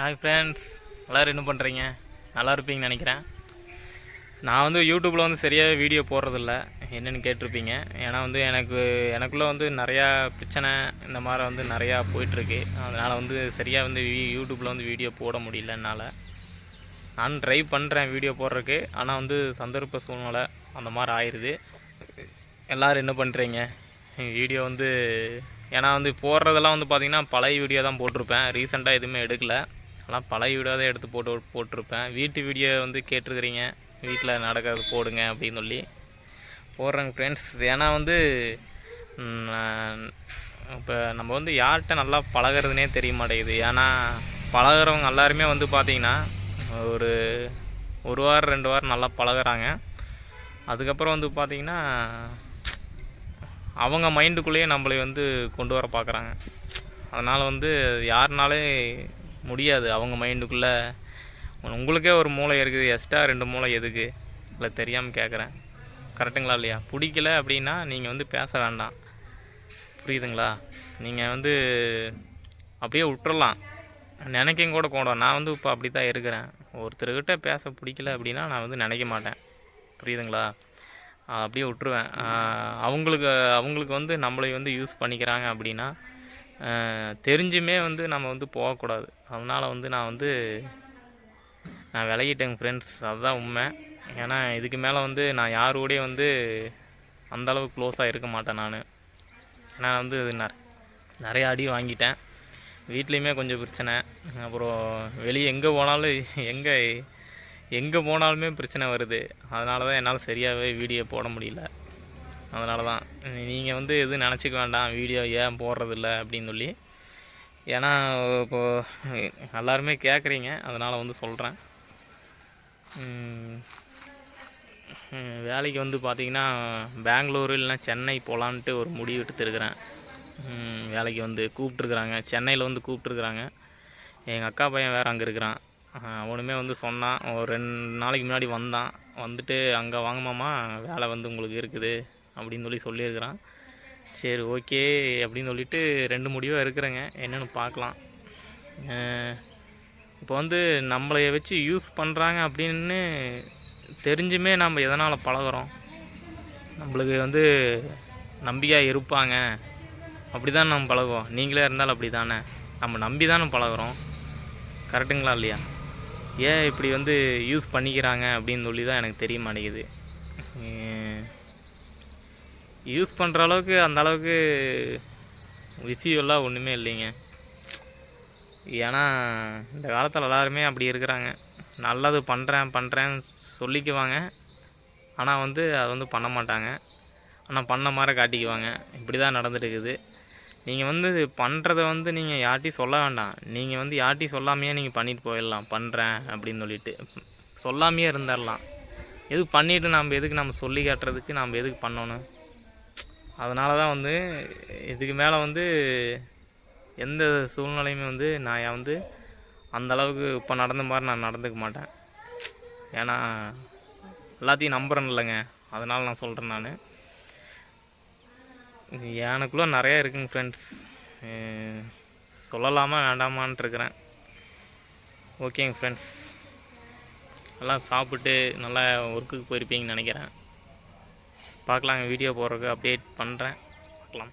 Hi friends எல்லோரும் என்ன பண்ணுறீங்க நல்லா இருப்பீங்கன்னு நினைக்கிறேன். நான் வந்து யூடியூப்பில் வந்து சரியாக வீடியோ போடுறதில்ல. என்னென்னு கேட்டிருப்பீங்க. ஏன்னா வந்து எனக்கு எனக்குள்ளே வந்து நிறையா பிரச்சனை இந்த மாதிரி வந்து நிறையா போயிட்டுருக்கு. அதனால் வந்து சரியாக வந்து யூடியூப்பில் வந்து வீடியோ போட முடியல என்னால். நான் ட்ரை பண்ணுறேன் வீடியோ போடுறதுக்கு. ஆனால் வந்து சந்தர்ப்ப சூழ்நிலை அந்த மாதிரி ஆயிடுது எல்லோரும் என்ன பண்ணுறீங்க வீடியோ வந்து ஏன்னா வந்து போடுறதெல்லாம் வந்து பார்த்திங்கன்னா பழைய வீடியோ தான் போட்டிருப்பேன். ரீசெண்டாக எதுவுமே எடுக்கல. ஆனால் பழைய வீடாக தான் எடுத்து போட்டு போட்டிருப்பேன். வீட்டு வீடியோ வந்து கேட்டிருக்கிறீங்க. வீட்டில் நடக்கிறது போடுங்க அப்படின்னு சொல்லி போடுறேங்க ஃப்ரெண்ட்ஸ் ஏன்னா வந்து இப்போ நம்ம வந்து யார்கிட்ட நல்லா பழகிறதுனே தெரிய மாட்டேங்குது. ஏன்னா பழகுறவங்க எல்லாருமே வந்து பார்த்திங்கன்னா ஒரு ஒரு வாரம் ரெண்டு வாரம் நல்லா பழகுறாங்க. அதுக்கப்புறம் வந்து பார்த்திங்கன்னா அவங்க மைண்டுக்குள்ளேயே நம்மளை வந்து கொண்டு வர பார்க்குறாங்க அதனால் வந்து யாருனாலே முடியாது. அவங்க மைண்டுக்குள்ளே உங்களுக்கே ஒரு மூளை இருக்குது. எக்ஸ்ட்ரா ரெண்டு மூளை எதுக்கு? இல்லை தெரியாமல் கேட்குறேன். கரெக்டுங்களா இல்லையா? பிடிக்கல அப்படின்னா நீங்கள் வந்து பேச வேண்டாம். புரியுதுங்களா? நீங்கள் வந்து அப்படியே விட்டுறலாம். நினைக்கும் கூட கூடும். நான் வந்து இப்போ அப்படி தான் இருக்கிறேன். ஒருத்தர்கிட்ட பேச பிடிக்கல அப்படின்னா நான் வந்து நினைக்க மாட்டேன். புரியுதுங்களா? அப்படியே விட்டுருவேன். அவங்களுக்கு அவங்களுக்கு வந்து நம்மளை வந்து யூஸ் பண்ணிக்கிறாங்க அப்படின்னா தெரிஞ்சுமே வந்து நம்ம வந்து போகக்கூடாது. அதனால் வந்து நான் வந்து நான் விலகிட்டேங்க ஃப்ரெண்ட்ஸ் அதுதான் உண்மை. ஏன்னா இதுக்கு மேலே வந்து நான் யாரோடையும் வந்து அந்தளவுக்கு க்ளோஸாக இருக்க மாட்டேன் நான். ஏன்னா வந்து ந நிறைய அடி வாங்கிட்டேன். வீட்லேயுமே கொஞ்சம் பிரச்சனை. அப்புறம் வெளியே எங்கே போனாலும் எங்கே எங்கே போனாலுமே பிரச்சனை வருது. அதனால தான் என்னால் சரியாகவே வீடியோ போட முடியல. அதனால தான் நீங்கள் வந்து எதுவும் நினச்சிக்க வேண்டாம் வீடியோ ஏன் போடுறதில்ல அப்படின்னு சொல்லி. ஏன்னா இப்போது எல்லாருமே கேட்குறீங்க அதனால் வந்து சொல்கிறேன் வேலைக்கு வந்து பார்த்திங்கன்னா பெங்களூரு இல்லைன்னா சென்னை போகலான்ட்டு ஒரு முடிவு எடுத்துருக்கிறேன். வேலைக்கு வந்து கூப்பிட்ருக்குறாங்க சென்னையில் வந்து கூப்பிட்ருக்குறாங்க எங்கள் அக்கா பையன் வேறு அங்கே இருக்கிறான். அவனுமே வந்து சொன்னான். ஒரு ரெண்டு நாளைக்கு முன்னாடி வந்தான். வந்துட்டு அங்கே வாங்கம்மாமா வேலை வந்து உங்களுக்கு இருக்குது. அப்படின்னு சொல்லி சொல்லியிருக்கிறான். சரி ஓகே அப்படின்னு சொல்லிட்டு ரெண்டு முடிவாக இருக்கிறேங்க. என்னென்னு பார்க்கலாம். இப்போ வந்து நம்மளை வச்சு யூஸ் பண்ணுறாங்க அப்படின்னு தெரிஞ்சுமே நம்ம எதனால் பழகுறோம்? நம்மளுக்கு வந்து நம்பிக்கையாக இருப்பாங்க. அப்படி தான் நம்ம பழகுவோம். நீங்களே இருந்தாலும் அப்படி தானே நம்ம நம்பி தானே பழகுறோம். கரெக்டுங்களா இல்லையா? ஏன் இப்படி வந்து யூஸ் பண்ணிக்கிறாங்க அப்படின்னு சொல்லி தான் எனக்கு தெரிய மாட்டேங்குது. யூஸ் பண்ணுற அளவுக்கு அந்த அளவுக்கு விஷயம்லாம் ஒன்றுமே இல்லைங்க. ஏன்னா இந்த காலத்தில் எல்லாருமே அப்படி இருக்கிறாங்க. நல்லது பண்ணுறேன் பண்ணுறேன்னு சொல்லிக்குவாங்க. ஆனால் வந்து அது வந்து பண்ண மாட்டாங்க. ஆனால் பண்ண மாதிரி காட்டிக்குவாங்க. இப்படி தான் நடந்துட்டு இருக்குது நீங்கள் வந்து பண்ணுறத வந்து நீங்கள் யார்ட்டையும் சொல்ல வேண்டாம். நீங்கள் வந்து யார்ட்டையும் சொல்லாமையே நீங்கள் பண்ணிட்டு போயிடலாம். பண்ணுறேன் அப்படின்னு சொல்லிட்டு. சொல்லாமையே இருந்துடலாம். எதுக்கு பண்ணிவிட்டு நம்ம எதுக்கு நம்ம சொல்லி காட்டுறதுக்கு நம்ம எதுக்கு பண்ணணும்? அதனால தான் வந்து இதுக்கு மேலே வந்து எந்த சூழ்நிலையுமே வந்து நான் வந்து அந்த அளவுக்கு இப்போ நடந்த மாதிரி நான் நடந்துக்க மாட்டேன். ஏன்னா எல்லாத்தையும் நம்புகிறேன் இல்லைங்க. அதனால் நான் சொல்கிறேன் நான். எனக்குள்ளே நிறைய இருக்குங்க ஃப்ரெண்ட்ஸ் சொல்லலாமா வேண்டாமான் இருக்கிறேன். ஓகேங்க ஃப்ரெண்ட்ஸ் எல்லாம் சாப்பிட்டு நல்லா ஒர்க்குக்கு போயிருப்பீங்கன்னு நினைக்கிறேன். பார்க்கலாங்க வீடியோ போடுறதுக்கு அப்டேட் பண்ணுறேன் பார்க்கலாம்.